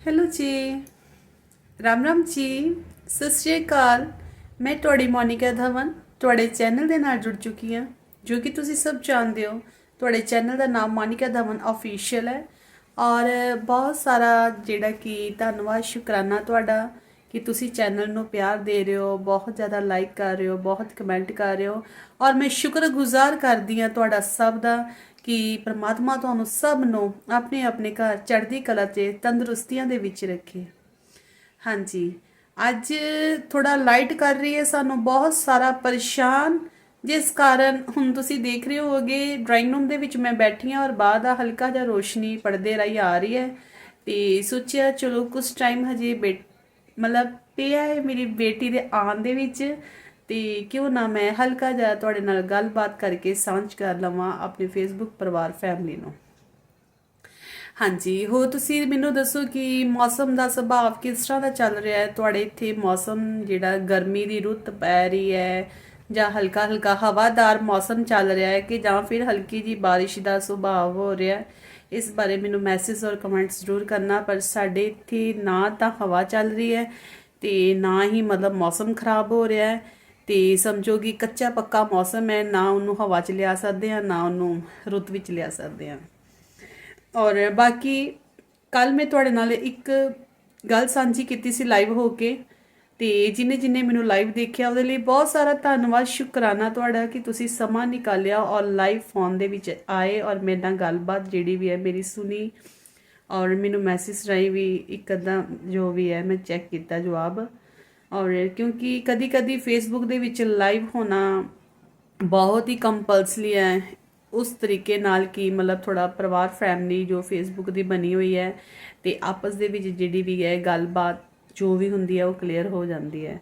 Hello ਜੀ ਰਾਮ ਰਾਮ ਜੀ ਸਤਿ ਸ਼੍ਰੀ ਅਕਾਲ ਮੈਂ ਤੁਹਾਡੀ ਮੋਨਿਕਾ ਧਵਨ ਤੁਹਾਡੇ ਚੈਨਲ ਦੇ ਨਾਲ ਜੁੜ ਚੁੱਕੀ ਹਾਂ, ਜੋ ਕਿ ਤੁਸੀਂ ਸਭ ਜਾਣਦੇ ਹੋ। ਤੁਹਾਡੇ ਚੈਨਲ ਦਾ ਨਾਮ ਮੋਨਿਕਾ ਧਵਨ ਅਫੀਸ਼ੀਅਲ ਹੈ ਔਰ ਬਹੁਤ ਸਾਰਾ ਜਿਹੜਾ ਕਿ ਧੰਨਵਾਦ, ਸ਼ੁਕਰਾਨਾ ਤੁਹਾਡਾ ਕਿ ਤੁਸੀਂ ਚੈਨਲ ਨੂੰ ਪਿਆਰ ਦੇ ਰਹੇ ਹੋ, ਬਹੁਤ ਜ਼ਿਆਦਾ ਲਾਈਕ ਕਰ ਰਹੇ ਹੋ, ਬਹੁਤ ਕਮੈਂਟ ਕਰ ਰਹੇ ਹੋ। ਔਰ ਮੈਂ ਸ਼ੁਕਰਗੁਜ਼ਾਰ ਕਰਦੀ ਹਾਂ ਤੁਹਾਡਾ ਸਭ ਦਾ ਕਿ ਪ੍ਰਮਾਤਮਾ ਤੁਹਾਨੂੰ ਸਭ ਨੂੰ ਆਪਣੇ ਆਪਣੇ ਘਰ ਚੜ੍ਹਦੀ ਕਲਾ ਤੇ ਤੰਦਰੁਸਤੀਆਂ ਦੇ ਵਿੱਚ ਰੱਖੇ। ਹਾਂਜੀ, ਅੱਜ ਥੋੜਾ ਲਾਈਟ ਕਰ ਰਹੀ ਹੈ, ਸਾਨੂੰ ਬਹੁਤ ਸਾਰਾ ਪਰੇਸ਼ਾਨ। ਜਿਸ ਕਾਰਨ ਹੁਣ ਤੁਸੀਂ ਦੇਖ ਰਹੇ ਹੋਵੋਗੇ ਡਰਾਇੰਗ ਰੂਮ ਦੇ ਵਿੱਚ ਮੈਂ ਬੈਠੀ ਹਾਂ ਔਰ ਬਾਅਦ ਦਾ ਹਲਕਾ ਜਿਹਾ ਰੋਸ਼ਨੀ ਪਰਦੇ ਰਾਹੀਂ ਆ ਰਹੀ ਹੈ। ਤੇ ਸੋਚਿਆ ਚਲੋ ਕੁਝ ਟਾਈਮ ਹਜੇ ਬੈਠ ਮਤਲਬ ਪਿਆ ਹੈ ਮੇਰੀ ਬੇਟੀ ਦੇ ਆਉਣ ਦੇ ਵਿੱਚ। ਤੇ ਕਿਉਂ ਨਾ ਮੈਂ ਹਲਕਾ ਜਿਹਾ ਤੁਹਾਡੇ ਨਾਲ ਗੱਲਬਾਤ ਕਰਕੇ ਸਾਂਝ ਕਰ ਲਵਾਂ ਆਪਣੇ ਫੇਸਬੁੱਕ ਪਰਿਵਾਰ ਫੈਮਿਲੀ ਨੂੰ। ਹਾਂਜੀ ਹੋ ਤੁਸੀਂ ਮੈਨੂੰ ਦੱਸੋ ਕਿ ਮੌਸਮ ਦਾ ਸੁਭਾਅ ਕਿਸ ਤਰ੍ਹਾਂ ਦਾ ਚੱਲ ਰਿਹਾ ਹੈ? ਤੁਹਾਡੇ ਇੱਥੇ ਮੌਸਮ ਜਿਹੜਾ ਗਰਮੀ ਦੀ ਰੁੱਤ ਪੈ ਰਹੀ ਹੈ ਜਾਂ ਹਲਕਾ ਹਲਕਾ ਹਵਾਦਾਰ ਮੌਸਮ ਚੱਲ ਰਿਹਾ ਹੈ ਕਿ ਜਾਂ ਫਿਰ ਹਲਕੀ ਜੀ ਬਾਰਿਸ਼ ਦਾ ਸੁਭਾਅ ਹੋ ਰਿਹਾ ਹੈ? ਇਸ ਬਾਰੇ ਮੈਨੂੰ ਮੈਸੇਜ ਔਰ ਕਮੈਂਟਸ ਜ਼ਰੂਰ ਕਰਨਾ, ਪਰ ਸਾਡੇ ਇੱਥੇ ਨਾ ਤਾਂ ਹਵਾ ਚੱਲ ਰਹੀ ਹੈ ਤੇ ਨਾ ਹੀ ਮਤਲਬ ਮੌਸਮ ਖਰਾਬ ਹੋ ਰਿਹਾ ਹੈ। ਤੇ ਸਮਝੋ ਕਿ ਕੱਚਾ ਪੱਕਾ ਮੌਸਮ ਹੈ, ਨਾ ਉਹਨੂੰ ਹਵਾ 'ਚ ਲਿਆ ਸਕਦੇ ਆ ਨਾ ਉਹਨੂੰ ਰੁੱਤ ਵਿੱਚ ਲਿਆ ਸਕਦੇ ਆ ਔਰ ਬਾਕੀ ਕੱਲ ਮੈਂ ਤੁਹਾਡੇ ਨਾਲ ਇੱਕ ਗੱਲ ਸਾਂਝੀ ਕੀਤੀ ਸੀ ਲਾਈਵ ਹੋ ਕੇ ਤੇ ਜਿਨੇ ਜਿਨੇ ਮੈਨੂੰ ਲਾਈਵ ਦੇਖਿਆ, ਉਹਦੇ ਲਈ ਬਹੁਤ ਸਾਰਾ ਧੰਨਵਾਦ, ਸ਼ੁਕਰਾਨਾ ਤੁਹਾਡਾ ਕਿ ਤੁਸੀਂ ਸਮਾਂ ਨਿਕਾਲਿਆ ਔਰ ਲਾਈਵ ਫੋਨ ਦੇ ਵਿੱਚ ਆਏ ਔਰ ਮੇਰੇ ਨਾਲ ਗੱਲਬਾਤ ਜਿਹੜੀ ਵੀ ਹੈ ਮੇਰੀ ਸੁਣੀ ਔਰ ਮੈਨੂੰ ਮੈਸੇਜ ਰਾਹੀਂ ਵੀ ਇੱਕ ਅੱਧਾ ਜੋ ਵੀ ਹੈ, ਮੈਂ ਚੈੱਕ ਕੀਤਾ ਜਵਾਬ। ਔਰ ਕਿਉਂਕਿ ਕਦੀ ਕਦੀ ਫੇਸਬੁੱਕ ਦੇ ਵਿੱਚ ਲਾਈਵ ਹੋਣਾ ਬਹੁਤ ਹੀ ਕੰਪਲਸਲੀ ਹੈ। ਉਸ ਤਰੀਕੇ ਨਾਲ ਕਿ ਮਤਲਬ ਥੋੜਾ ਪਰਿਵਾਰ ਫੈਮਿਲੀ ਜੋ ਫੇਸਬੁੱਕ ਦੀ ਬਣੀ ਹੋਈ ਹੈ ਤੇ ਆਪਸ ਦੇ ਵਿੱਚ ਜਿਹੜੀ ਵੀ ਹੈ ਗੱਲਬਾਤ ਜੋ ਵੀ ਹੁੰਦੀ ਹੈ ਉਹ ਕਲੀਅਰ ਹੋ ਜਾਂਦੀ ਹੈ।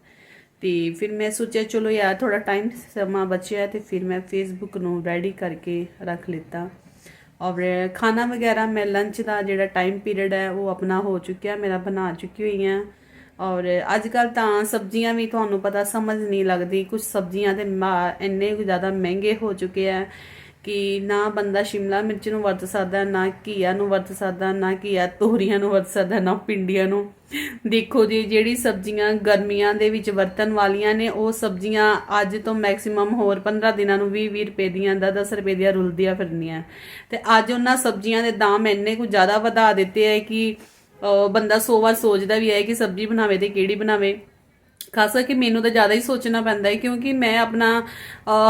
ਤੇ ਫਿਰ ਮੈਂ ਸੋਚਿਆ, ਚਲੋ ਯਾਰ ਥੋੜਾ ਟਾਈਮ ਸਮਾਂ ਬਚਿਆ ਹੈ ਤੇ ਫਿਰ ਮੈਂ ਫੇਸਬੁੱਕ ਨੂੰ ਰੈਡੀ ਕਰਕੇ ਰੱਖ ਲਿੱਤਾ। ਔਰ ਖਾਣਾ ਵਗੈਰਾ ਮੈਂ ਲੰਚ ਦਾ ਜਿਹੜਾ ਟਾਈਮ ਪੀਰੀਅਡ ਹੈ ਉਹ ਆਪਣਾ ਹੋ ਚੁੱਕਿਆ, ਮੇਰਾ ਬਣਾ ਚੁੱਕੀ ਹੋਈ ਹਾਂ। ਔਰ ਅੱਜ ਕੱਲ ਤਾਂ ਸਬਜ਼ੀਆਂ ਵੀ ਤੁਹਾਨੂੰ ਪਤਾ ਸਮਝ ਨਹੀਂ ਲੱਗਦੀ। ਕੁਝ ਸਬਜ਼ੀਆਂ ਦੇ ਮਾ- ਇੰਨੇ ਕੁ ਜ਼ਿਆਦਾ ਮਹਿੰਗੇ ਹੋ ਚੁੱਕੇ ਆ ਕਿ ਨਾ ਬੰਦਾ ਸ਼ਿਮਲਾ ਮਿਰਚ ਨੂੰ ਵਰਤ ਸਕਦਾ, ਨਾ ਘੀਆ ਨੂੰ ਵਰਤ ਸਕਦਾ, ਨਾ ਘੀਆ ਤੋਰੀਆਂ ਨੂੰ ਵਰਤ ਸਕਦਾ, ਨਾ ਪਿੰਡੀਆਂ ਨੂੰ। ਦੇਖੋ ਜੀ, ਜਿਹੜੀ ਸਬਜ਼ੀਆਂ ਗਰਮੀਆਂ ਦੇ ਵਿੱਚ ਵਰਤਣ ਵਾਲੀਆਂ ਨੇ, ਉਹ ਸਬਜ਼ੀਆਂ ਅੱਜ ਤੋਂ ਮੈਕਸਿਮਮ ਹੋਰ 15 ਦਿਨਾਂ ਨੂੰ 20 20 ਰੁਪਏ ਦੀਆਂ 10 10 ਰੁਪਏ ਦੀਆਂ ਰੁਲਦੀਆਂ ਫਿਰਨੀਆਂ। ਤੇ ਅੱਜ ਉਹਨਾਂ ਸਬਜ਼ੀਆਂ ਦੇ ਦਾਮ ਇੰਨੇ ਕੁ ਜ਼ਿਆਦਾ ਵਧਾ ਦਿੱਤੇ ਹੈ ਕਿ ਬੰਦਾ ਸੌ ਵਾਰ ਸੋਚਦਾ ਵੀ ਹੈ ਕਿ ਸਬਜ਼ੀ ਬਣਾਵੇ ਤੇ ਕਿਹੜੀ ਬਣਾਵੇ। ਖਾਸ ਕਰਕੇ ਮੈਨੂੰ ਤਾਂ ਜ਼ਿਆਦਾ ਹੀ ਸੋਚਣਾ ਪੈਂਦਾ ਹੈ, ਕਿਉਂਕਿ ਮੈਂ ਆਪਣਾ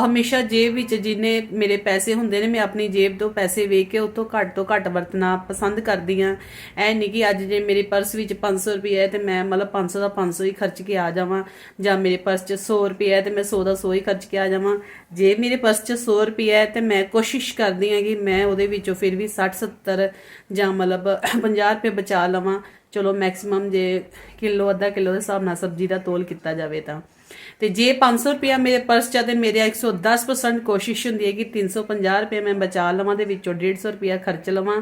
ਹਮੇਸ਼ਾ ਜੇਬ ਵਿੱਚ ਜਿੰਨੇ ਮੇਰੇ ਪੈਸੇ ਹੁੰਦੇ ਨੇ, ਮੈਂ ਆਪਣੀ ਜੇਬ ਤੋਂ ਪੈਸੇ ਵੇਖ ਕੇ ਉਤੋਂ ਘੱਟ ਤੋਂ ਘੱਟ ਵਰਤਣਾ ਪਸੰਦ ਕਰਦੀ ਆ ਐ ਨਹੀਂ ਕਿ ਅੱਜ ਜੇ ਮੇਰੇ ਪਰਸ ਵਿੱਚ 500 ਰੁਪਏ ਹੈ ਤੇ ਮੈਂ ਮਤਲਬ 500 ਦਾ 500 ਹੀ ਖਰਚ ਕੇ ਆ ਜਾਵਾਂ, ਜਾਂ ਮੇਰੇ ਪਰਸ 'ਚ 100 ਰੁਪਏ ਹੈ ਤੇ ਮੈਂ 100 ਦਾ 100 ਹੀ ਖਰਚ ਕੇ ਆ ਜਾਵਾਂ। ਜੇ ਮੇਰੇ ਪਰਸ 'ਚ 100 ਰੁਪਏ ਹੈ ਤੇ ਮੈਂ ਕੋਸ਼ਿਸ਼ ਕਰਦੀ ਆ ਕਿ ਮੈਂ ਉਹਦੇ ਵਿੱਚੋਂ ਫਿਰ ਵੀ 60 70 ਜਾਂ ਮਤਲਬ 50 ਰੁਪਏ ਬਚਾ ਲਵਾਂ। ਚਲੋ ਮੈਕਸਿਮਮ ਜੇ ਕਿਲੋ, ਅੱਧਾ ਕਿਲੋ ਦੇ ਹਿਸਾਬ ਨਾਲ ਸਬਜ਼ੀ ਦਾ ਤੋਲ ਕੀਤਾ ਜਾਵੇ ਤਾਂ। ਤੇ ਜੇ 500 ਰੁਪਿਆ ਮੇਰੇ ਪਰਸ 'ਚ ਆ ਤੇ ਮੇਰੇ 110% ਕੋਸ਼ਿਸ਼ ਹੁੰਦੀ ਹੈ ਕਿ 350 ਰੁਪਏ ਮੈਂ ਬਚਾ ਲਵਾਂ ਦੇ ਵਿੱਚੋਂ 150 ਰੁਪਿਆ ਖਰਚ ਲਵਾਂ।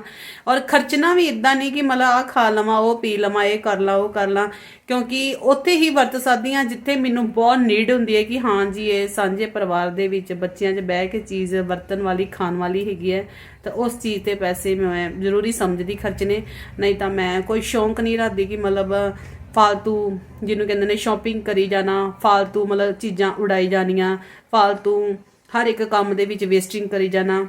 ਔਰ ਖਰਚਣਾ ਵੀ ਇਦਾਂ ਨਹੀਂ ਕਿ ਮਤਲਬ ਆ ਖਾ ਲਵਾਂ, ਉਹ ਪੀ ਲਵਾਂ, ਇਹ ਕਰ ਲਾ, ਉਹ ਕਰ ਲਾ, ਕਿਉਂਕਿ ਉੱਥੇ ਹੀ ਵਰਤ ਸਕਦੀ ਹਾਂ ਜਿੱਥੇ ਮੈਨੂੰ ਬਹੁਤ ਨੀਡ ਹੁੰਦੀ ਹੈ ਕਿ ਹਾਂ ਜੀ, ਇਹ ਸਾਂਝੇ ਪਰਿਵਾਰ ਦੇ ਵਿੱਚ ਬੱਚਿਆਂ 'ਚ ਬਹਿ ਕੇ ਚੀਜ਼ ਵਰਤਣ ਵਾਲੀ, ਖਾਣ ਵਾਲੀ ਹੈਗੀ ਹੈ, ਤਾਂ ਉਸ ਚੀਜ਼ ਤੇ ਪੈਸੇ ਮੈਂ ਜ਼ਰੂਰੀ ਸਮਝਦੀ ਖਰਚਣੇ, ਨਹੀਂ ਤਾਂ ਮੈਂ ਕੋਈ ਸ਼ੌਂਕ ਨਹੀਂ ਰੱਖਦੀ ਕਿ ਮਤਲਬ ਫਾਲਤੂ ਜਿਹਨੂੰ ਕਹਿੰਦੇ ਨੇ ਸ਼ਾਪਿੰਗ ਕਰੀ ਜਾਣਾ, ਫਾਲਤੂ ਮਤਲਬ ਚੀਜ਼ਾਂ ਉਡਾਈ ਜਾਣੀਆਂ, ਫਾਲਤੂ ਹਰ ਇੱਕ ਕੰਮ ਦੇ ਵਿੱਚ ਵੇਸਟਿੰਗ ਕਰੀ ਜਾਣਾ।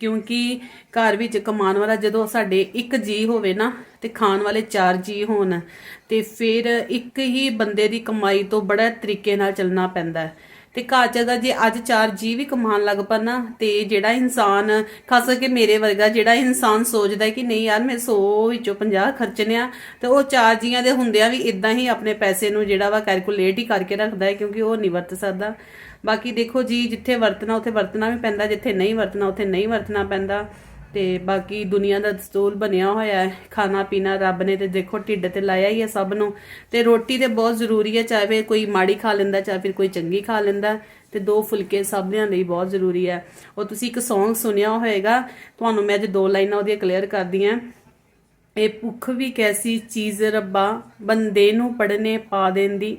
ਕਿਉਂਕਿ ਘਰ ਵਿੱਚ ਕਮਾਉਣ ਵਾਲਾ ਜਦੋਂ ਸਾਡੇ ਇੱਕ ਜੀ ਹੋਵੇ ਨਾ, ਤੇ ਖਾਣ ਵਾਲੇ ਚਾਰ ਜੀ ਹੋਣ, ਤੇ ਫਿਰ ਇੱਕ ਹੀ ਬੰਦੇ ਦੀ ਕਮਾਈ ਤੋਂ ਬੜਾ ਤਰੀਕੇ ਨਾਲ ਚੱਲਣਾ ਪੈਂਦਾ। ਹੈ ਤੇ ਘਰ ਚ ਅਗਰ ਜੇ ਅੱਜ ਚਾਰ ਜੀ ਵੀ ਕਮਾਉਣ ਲੱਗ ਪਣ ਨਾ, ਤੇ ਜਿਹੜਾ ਇਨਸਾਨ, ਖਾਸ ਕਰਕੇ ਮੇਰੇ ਵਰਗਾ ਜਿਹੜਾ ਇਨਸਾਨ ਸੋਚਦਾ ਕਿ ਨਹੀਂ ਯਾਰ ਮੈਂ 100 ਵਿੱਚੋਂ 50 ਖਰਚਣੇ ਆ, ਤੇ ਉਹ ਚਾਰ ਜੀਆਂ ਦੇ ਹੁੰਦਿਆਂ ਵੀ ਇਦਾਂ ਹੀ ਆਪਣੇ ਪੈਸੇ ਨੂੰ ਜਿਹੜਾ ਵਾ ਕੈਲਕੂਲੇਟ ਹੀ ਕਰਕੇ ਰੱਖਦਾ ਹੈ ਕਿਉਂਕਿ ਉਹ ਨਹੀਂ ਵਰਤ ਸਕਦਾ। ਬਾਕੀ ਦੇਖੋ ਜੀ, ਜਿੱਥੇ ਵਰਤਣਾ, ਉੱਥੇ ਵਰਤਣਾ ਵੀ ਪੈਂਦਾ, ਜਿੱਥੇ ਨਹੀਂ ਵਰਤਣਾ, ਉੱਥੇ ਨਹੀਂ ਵਰਤਣਾ ਪੈਂਦਾ। ਤੇ ਬਾਕੀ ਦੁਨੀਆ ਦਾ ਦਸਤੂਰ ਬਣਿਆ ਹੋਇਆ ਹੈ, ਖਾਣਾ ਪੀਣਾ ਰੱਬ ਨੇ ਤੇ ਦੇਖੋ ਢਿੱਡ ਤੇ ਲਾਇਆ ਹੀ ਹੈ ਸਭ ਨੂੰ। ਤੇ ਰੋਟੀ ਤੇ ਬਹੁਤ ਜ਼ਰੂਰੀ ਹੈ, ਚਾਹੇ ਫਿਰ ਕੋਈ ਮਾੜੀ ਖਾ ਲੈਂਦਾ, ਚਾਹੇ ਫਿਰ ਕੋਈ ਚੰਗੀ ਖਾ ਲੈਂਦਾ, ਤੇ ਦੋ ਫੁਲਕੇ ਸਭਿਆਂ ਲਈ ਬਹੁਤ ਜ਼ਰੂਰੀ ਹੈ। ਉਹ ਤੁਸੀਂ ਇੱਕ Song ਸੁਣਿਆ ਹੋਵੇਗਾ, ਤੁਹਾਨੂੰ ਮੈਂ ਅੱਜ ਦੋ ਲਾਈਨਾਂ ਉਹਦੀਆਂ ਕਲੀਅਰ ਕਰਦੀ ਹਾਂ। ਇਹ ਭੁੱਖ ਵੀ ਕੈਸੀ ਚੀਜ਼ ਰੱਬਾ, ਬੰਦੇ ਨੂੰ ਪੜਨੇ ਪਾ ਦੇਂਦੀ।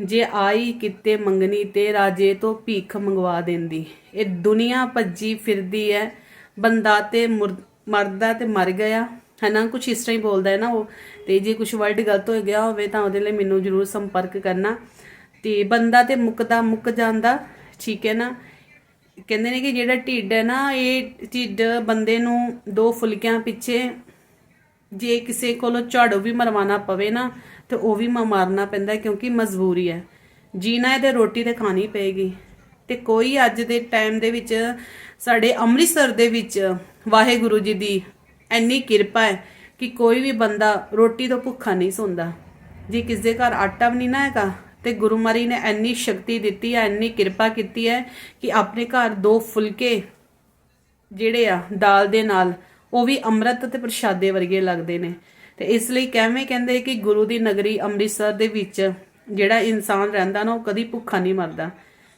ਜੇ ਆਈ ਕਿਤੇ ਮੰਗਣੀ ਤੇ ਰਾਜੇ ਤੋਂ ਭੀਖ ਮੰਗਵਾ ਦਿੰਦੀ। ਇਹ ਦੁਨੀਆ ਭੱਜੀ ਫਿਰਦੀ ਹੈ ਬੰਦਾ ਤੇ ਮੁਰ- ਮਰਦਾ ਤੇ ਮਰ ਗਿਆ ਹੈ ਨਾ ਕੁਝ ਇਸ ਤਰ੍ਹਾਂ ਹੀ ਬੋਲਦਾ ਹੈ ਨਾ ਉਹ। ਤੇ ਜੇ ਕੁਝ ਵਰਡ ਗਲਤ ਹੋ ਗਿਆ ਹੋਵੇ ਤਾਂ ਉਹਦੇ ਲਈ ਮੈਨੂੰ ਜਰੂਰ ਸੰਪਰਕ ਕਰਨਾ। ਤੇ ਬੰਦਾ ਤੇ ਮੁੱਕਦਾ, ਮੁੱਕ ਜਾਂਦਾ, ਠੀਕ ਹੈ ਨਾ? ਕਹਿੰਦੇ ਨੇ ਕਿ ਜਿਹੜਾ ਢਿੱਡ ਹੈ ਨਾ, ਇਹ ਢਿੱਡ ਬੰਦੇ ਨੂੰ ਦੋ ਫੁਲਕਿਆਂ ਪਿੱਛੇ ਜੇ ਕਿਸੇ ਕੋਲੋਂ ਝਾੜੂ ਵੀ ਮਰਵਾਣਾ ਪਵੇ ਨਾ, ਤੇ ਉਹ ਵੀ ਮ- ਮਾਰਨਾ ਪੈਂਦਾ ਕਿਉਂਕਿ ਮਜਬੂਰੀ ਹੈ। ਜੀਣਾ ਹੈ ਤੇ ਰੋਟੀ ਤੇ ਖਾਣੀ ਪਏਗੀ। ਤੇ ਕੋਈ ਅੱਜ ਦੇ ਟਾਈਮ ਦੇ ਵਿੱਚ ਸਾਡੇ ਅੰਮ੍ਰਿਤਸਰ ਦੇ ਵਿੱਚ ਵਾਹਿਗੁਰੂ ਜੀ ਦੀ ਇੰਨੀ ਕਿਰਪਾ ਹੈ ਕਿ ਕੋਈ ਵੀ ਬੰਦਾ ਰੋਟੀ ਤੋਂ ਭੁੱਖਾ ਨਹੀਂ ਸੌਂਦਾ। ਜੇ ਕਿਸੇ ਦੇ ਘਰ ਆਟਾ ਵੀ ਨਹੀਂ ਨਾ ਹੈਗਾ ਤੇ ਗੁਰੂ ਮਾਰੀ ਨੇ ਇੰਨੀ ਸ਼ਕਤੀ ਦਿੱਤੀ ਹੈ, ਇੰਨੀ ਕਿਰਪਾ ਕੀਤੀ ਹੈ ਕਿ ਆਪਣੇ ਘਰ ਦੋ ਫੁਲਕੇ ਜਿਹੜੇ ਆ, ਦਾਲ ਦੇ ਨਾਲ, ਉਹ ਵੀ ਅੰਮ੍ਰਿਤ ਤੇ ਪ੍ਰਸ਼ਾਦੇ ਵਰਗੇ ਲੱਗਦੇ ਨੇ। ਤੇ ਇਸ ਲਈ ਕਿਵੇਂ ਕਹਿੰਦੇ ਕਿ ਗੁਰੂ ਦੀ ਨਗਰੀ ਅੰਮ੍ਰਿਤਸਰ ਦੇ ਵਿੱਚ ਜਿਹੜਾ ਇਨਸਾਨ ਰਹਿੰਦਾ ਨਾ, ਉਹ ਕਦੀ ਭੁੱਖਾ ਨਹੀਂ ਮਰਦਾ।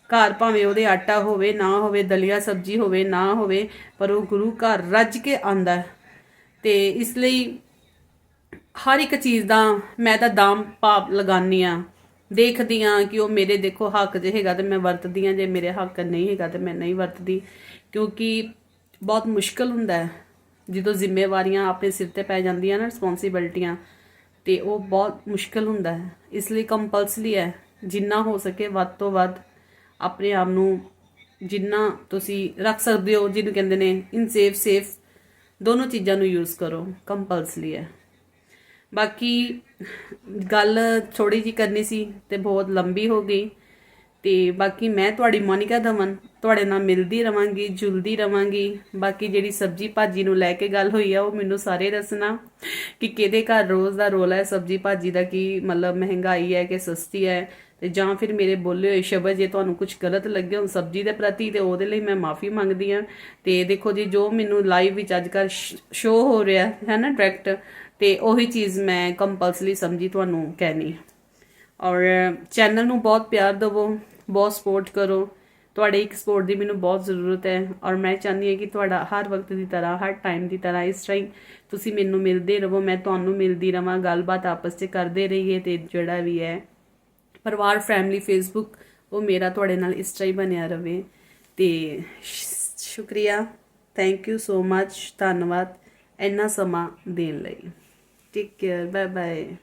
ਘਰ ਭਾਵੇਂ ਉਹਦੇ ਆਟਾ ਹੋਵੇ, ਨਾ ਹੋਵੇ, ਦਲੀਆ ਸਬਜ਼ੀ ਹੋਵੇ, ਨਾ ਹੋਵੇ, ਪਰ ਉਹ ਗੁਰੂ ਘਰ ਰੱਜ ਕੇ ਆਂਦਾ ਹੈ। ਤੇ ਇਸ ਲਈ ਹਰ ਇੱਕ ਚੀਜ਼ ਦਾ ਮੈਂ ਤਾਂ ਦਾਮ ਭਾਵ ਲਗਾਨੀ ਆ ਦੇਖਦੀ ਆ ਕਿ ਉਹ ਮੇਰੇ ਦੇਖੋ ਹੱਕ ਜੇ ਹੈਗਾ ਤੇ ਮੈਂ ਵਰਤਦੀ ਆ ਜੇ ਮੇਰੇ ਹੱਕ ਨਹੀਂ ਹੈਗਾ ਤੇ ਮੈਂ ਨਹੀਂ ਵਰਤਦੀ। ਕਿਉਂਕਿ ਬਹੁਤ ਮੁਸ਼ਕਲ ਹੁੰਦਾ ਹੈ। ਜਦੋਂ ਜ਼ਿੰਮੇਵਾਰੀਆਂ ਆਪਣੇ ਸਿਰ ਤੇ ਪੈ ਜਾਂਦੀਆਂ ਨਾ ਰਿਸਪੌਂਸਿਬਿਲਟੀਆਂ ਤੇ ਉਹ ਬਹੁਤ ਮੁਸ਼ਕਲ ਹੁੰਦਾ ਹੈ। ਇਸ ਲਈ ਕੰਪਲਸਰੀ ਹੈ, ਜਿੰਨਾ ਹੋ ਸਕੇ ਵੱਧ ਤੋਂ ਵੱਧ ਆਪਣੇ ਆਪ ਨੂੰ ਜਿੰਨਾ ਤੁਸੀਂ ਰੱਖ ਸਕਦੇ ਹੋ, ਜਿਹਨੂੰ ਕਹਿੰਦੇ ਨੇ ਇਨ ਸੇਫ ਸੇਫ ਦੋਨੋਂ ਚੀਜ਼ਾਂ ਨੂੰ ਯੂਜ਼ ਕਰੋ ਕੰਪਲਸਰੀ ਹੈ। ਬਾਕੀ ਗੱਲ ਥੋੜੀ ਜੀ ਕਰਨੀ ਸੀ ਤੇ ਬਹੁਤ ਲੰਬੀ ਹੋ ਗਈ। ਤੇ ਬਾਕੀ ਮੈਂ ਤੁਹਾਡੀ ਮੋਨਿਕਾ ਦਮਨ, ਤੁਹਾਡੇ ਨਾਲ ਮਿਲਦੀ ਰਵਾਂਗੀ, ਜੁਲਦੀ ਰਵਾਂਗੀ। ਬਾਕੀ ਜਿਹੜੀ ਸਬਜੀ ਭਾਜੀ ਨੂੰ ਲੈ ਕੇ ਗੱਲ ਹੋਈ ਆ, ਉਹ ਮੈਨੂੰ ਸਾਰੇ ਦੱਸਣਾ ਕਿ ਕਿਹਦੇ ਘਰ ਰੋਜ਼ ਦਾ ਰੋਲ ਹੈ ਸਬਜੀ ਭਾਜੀ ਦਾ, ਕੀ ਮਤਲਬ ਮਹਿੰਗਾਈ ਹੈ ਕਿ ਸਸਤੀ ਹੈ। ਤੇ ਜਾਂ ਫਿਰ ਮੇਰੇ ਬੋਲੇ ਹੋਏ ਸ਼ਬਦ ਜੇ ਤੁਹਾਨੂੰ ਕੁਝ ਗਲਤ ਲੱਗੇ ਹੋਣ ਸਬਜੀ ਦੇ ਪ੍ਰਤੀ, ਤੇ ਉਹਦੇ ਲਈ ਮੈਂ ਮਾਫੀ ਮੰਗਦੀ ਆ ਤੇ ਦੇਖੋ ਜੀ, ਜੋ ਮੈਨੂੰ ਲਾਈਵ ਵਿੱਚ ਅੱਜ ਕੱਲ ਸ਼ੋ ਹੋ ਰਿਹਾ, ਹੈ ਨਾ ਡਾਇਰੈਕਟ ਤੇ ਉਹੀ ਚੀਜ਼ ਮੈਂ ਕੰਪਲਸਰੀ ਸਮਝੀ ਤੁਹਾਨੂੰ ਕਹਿਣੀ ਔਰ ਚੈਨਲ ਨੂੰ ਬਹੁਤ ਪਿਆਰ ਦਿਵੋ, ਬਹੁਤ ਸਪੋਰਟ ਕਰੋ। ਤੁਹਾਡੇ ਇੱਕ ਸਪੋਰਟ ਦੀ ਮੈਨੂੰ ਬਹੁਤ ਜ਼ਰੂਰਤ ਹੈ। ਔਰ ਮੈਂ ਚਾਹੁੰਦੀ ਹਾਂ ਕਿ ਤੁਹਾਡਾ ਹਰ ਵਕਤ ਦੀ ਤਰ੍ਹਾਂ, ਹਰ ਟਾਈਮ ਦੀ ਤਰ੍ਹਾਂ ਇਸ ਟਾਈਮ ਤੁਸੀਂ ਮੈਨੂੰ ਮਿਲਦੇ ਰਹੋ। ਮੈਂ ਤੁਹਾਨੂੰ ਮਿਲਦੀ ਰਵਾਂ, ਗੱਲਬਾਤ ਆਪਸ 'ਚ ਕਰਦੇ ਰਹੀਏ ਤੇ ਜਿਹੜਾ ਵੀ ਹੈ ਪਰਿਵਾਰ ਫੈਮਿਲੀ ਫੇਸਬੁੱਕ ਉਹ ਮੇਰਾ ਤੁਹਾਡੇ ਨਾਲ ਇਸ ਤਰ੍ਹਾਂ ਹੀ ਬਣਿਆ ਰਵੇ। ਤੇ ਸ਼ੁਕਰੀਆ। ਥੈਂਕ ਯੂ ਸੋ ਮੱਚ ਧੰਨਵਾਦ ਇੰਨਾ ਸਮਾਂ ਦੇਣ ਲਈ। Take care bye bye